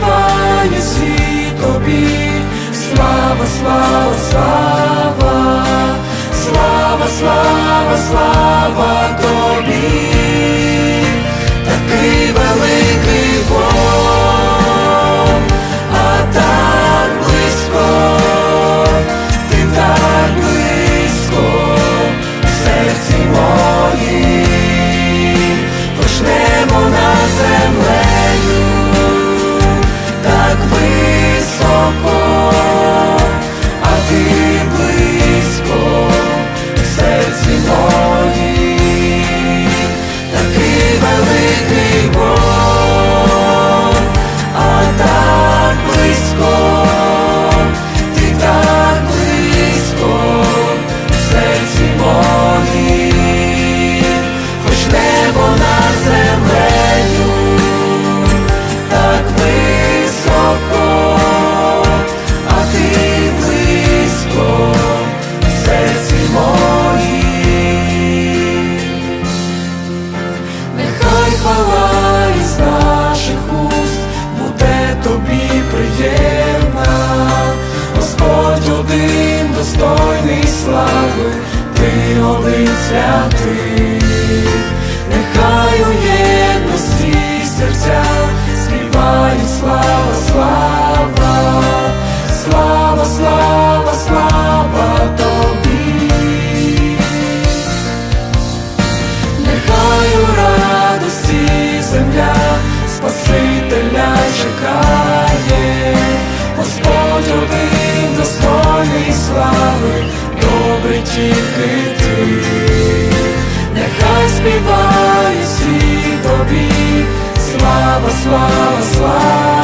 Співає світ тобі, слава, слава, слава, слава, слава, слава ти святий, нехай у єдності серця співають слава, слава, слава, слава, слава тобі. Нехай у радості земля Спасителя чекає, Господь один достойний слави, добрий тільки співає всі тобі, слава, слава, слава,